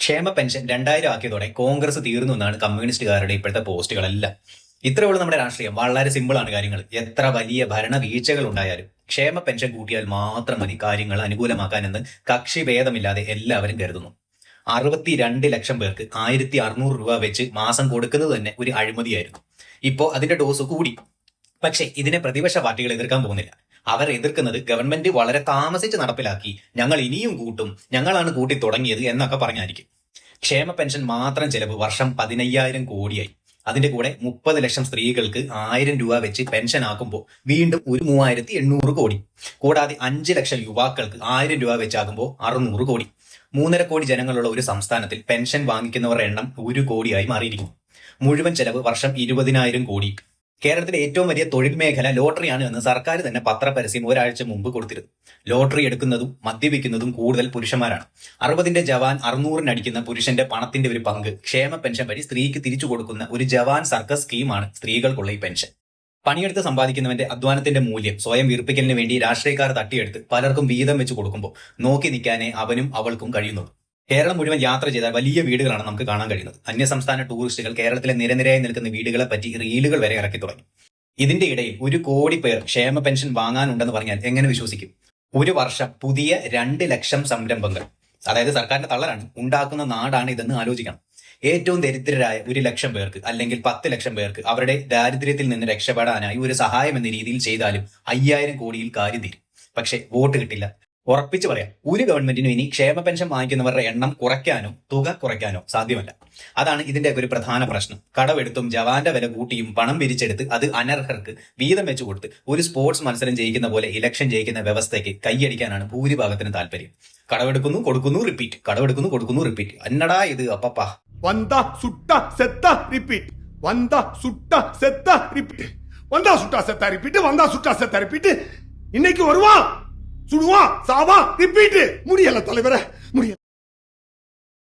ക്ഷേമ പെൻഷൻ രണ്ടായിരം ആക്കിയതോടെ കോൺഗ്രസ് തീർന്നു എന്നാണ് കമ്മ്യൂണിസ്റ്റുകാരുടെ ഇപ്പോഴത്തെ പോസ്റ്റുകളെല്ലാം. ഇത്രയേ ഉള്ളൂ നമ്മുടെ രാഷ്ട്രീയം. വളരെ സിമ്പിളാണ് കാര്യങ്ങൾ. എത്ര വലിയ ഭരണ വീഴ്ചകൾ ഉണ്ടായാലും ക്ഷേമ പെൻഷൻ കൂട്ടിയാൽ മാത്രം മതി കാര്യങ്ങൾ അനുകൂലമാക്കാനെന്ന് കക്ഷി ഭേദമില്ലാതെ എല്ലാവരും കരുതുന്നു. അറുപത്തിരണ്ട് ലക്ഷം പേർക്ക് ആയിരത്തി അറുന്നൂറ് രൂപ വെച്ച് മാസം കൊടുക്കുന്നത് തന്നെ ഒരു അഴിമതിയായിരുന്നു. ഇപ്പോ അതിന്റെ ഡോസ് കൂടി. പക്ഷേ ഇതിനെ പ്രതിപക്ഷ പാർട്ടികൾ എതിർക്കാൻ പോകുന്നില്ല. അവർ എതിർക്കുന്നത് ഗവൺമെന്റ് വളരെ താമസിച്ച് നടപ്പിലാക്കി ഞങ്ങൾ ഇനിയും കൂട്ടും ഞങ്ങളാണ് കൂട്ടി തുടങ്ങിയത് എന്നൊക്കെ പറഞ്ഞായിരിക്കും. ക്ഷേമ പെൻഷൻ മാത്രം ചെലവ് വർഷം പതിനയ്യായിരം കോടിയായി. അതിന്റെ കൂടെ മുപ്പത് ലക്ഷം സ്ത്രീകൾക്ക് ആയിരം രൂപ വെച്ച് പെൻഷൻ ആക്കുമ്പോൾ വീണ്ടും ഒരു മൂവായിരത്തി എണ്ണൂറ് കോടി. കൂടാതെ അഞ്ച് ലക്ഷം യുവാക്കൾക്ക് ആയിരം രൂപ വെച്ചാകുമ്പോൾ അറുന്നൂറ് കോടി. മൂന്നര കോടി ജനങ്ങളുള്ള ഒരു സംസ്ഥാനത്തിൽ പെൻഷൻ വാങ്ങിക്കുന്നവരുടെ എണ്ണം ഒരു കോടിയായി മാറിയിരിക്കുന്നു. മുഴുവൻ ചെലവ് വർഷം ഇരുപതിനായിരം കോടി. കേരളത്തിലെ ഏറ്റവും വലിയ തൊഴിൽ മേഖല ലോട്ടറിയാണ് എന്ന് സർക്കാർ തന്നെ പത്രപരസ്യം ഒരാഴ്ച മുമ്പ് കൊടുത്തിരുന്നു. ലോട്ടറി എടുക്കുന്നതും മദ്യപിക്കുന്നതും കൂടുതൽ പുരുഷന്മാരാണ്. അറുപതിന്റെ ജവാൻ അറുന്നൂറിനടിക്കുന്ന പുരുഷന്റെ പണത്തിന്റെ ഒരു പങ്ക് ക്ഷേമ പെൻഷൻ വഴി സ്ത്രീക്ക് തിരിച്ചു കൊടുക്കുന്ന ഒരു ജവാൻ സർക്കസ് സ്കീമാണ് സ്ത്രീകൾക്കുള്ള ഈ പെൻഷൻ. പണിയെടുത്ത് സമ്പാദിക്കുന്നവന്റെ അധ്വാനത്തിന്റെ മൂല്യം സ്വയം വീർപ്പിക്കലിന് വേണ്ടി രാഷ്ട്രീയക്കാർ തട്ടിയെടുത്ത് പലർക്കും വീതം വെച്ച് കൊടുക്കുമ്പോൾ നോക്കി നിൽക്കാനേ അവനും അവൾക്കും കഴിയുന്നുള്ളൂ. കേരളം മുഴുവൻ യാത്ര ചെയ്ത വലിയ വീടുകളാണ് നമുക്ക് കാണാൻ കഴിയുന്നത്. അന്യസംസ്ഥാന ടൂറിസ്റ്റുകൾ കേരളത്തിലെ നിരനിരയായി നിൽക്കുന്ന വീടുകളെ പറ്റി റീലുകൾ വരെ ഇറക്കി തുടങ്ങി. ഇതിന്റെ ഇടയിൽ ഒരു കോടി പേർ ക്ഷേമ പെൻഷൻ വാങ്ങാനുണ്ടെന്ന് പറഞ്ഞാൽ എങ്ങനെ വിശ്വസിക്കും? ഒരു വർഷം പുതിയ രണ്ട് ലക്ഷം സംരംഭങ്ങൾ അതായത് സർക്കാരിന്റെ തള്ളരാണ് ഉണ്ടാക്കുന്ന നാടാണ് ഇതെന്ന് ആലോചിക്കണം. ഏറ്റവും ദരിദ്രരായ ഒരു ലക്ഷം പേർക്ക് അല്ലെങ്കിൽ പത്ത് ലക്ഷം പേർക്ക് അവരുടെ ദാരിദ്ര്യത്തിൽ നിന്ന് രക്ഷപ്പെടാനായി ഒരു സഹായം എന്ന രീതിയിൽ ചെയ്താലും അയ്യായിരം കോടിയിൽ കാര്യം തീരും. പക്ഷെ വോട്ട് കിട്ടില്ല. ഉറപ്പിച്ചു പറയാം ഒരു ഗവൺമെന്റിനും ഇനി ക്ഷേമ പെൻഷൻ വാങ്ങിക്കുന്നവരുടെ എണ്ണം കുറയ്ക്കാനോ തുക കുറയ്ക്കാനോ സാധ്യമല്ല അതാണ് ഇതിന്റെ ഒരു പ്രധാന പ്രശ്നം കടമെടുത്തും ജവാന്റെ വില കൂട്ടിയും പണം പിരിച്ചെടുത്ത് അത് അനർഹർക്ക് വീതം വെച്ചു കൊടുത്ത് ഒരു സ്പോർട്സ് മത്സരം ജയിക്കുന്ന പോലെ ഇലക്ഷൻ ജയിക്കുന്ന വ്യവസ്ഥയ്ക്ക് കൈയടിക്കാനാണ് ഭൂരിഭാഗത്തിന് താല്പര്യം കടമെടുക്കുന്നു കൊടുക്കുന്നു റിപ്പീറ്റ് കടമെടുക്കുന്നു കൊടുക്കുന്നു റിപ്പീറ്റ് അന്നടാ ഇത് അപ്പപ്പാ வந்தா சுட்டா செத்தா ரிப்பீட் வந்தா சுட்டா செத்தா ரிப்பீட் வந்தா சுட்டா செத்தா ரிப்பீட் வந்தா சுட்டா செத்தா ரிப்பீட் இன்னைக்கு வருவான் சுடுவான் சாவா ரிப்பீட்டு முடியல தலைவரை முடியல.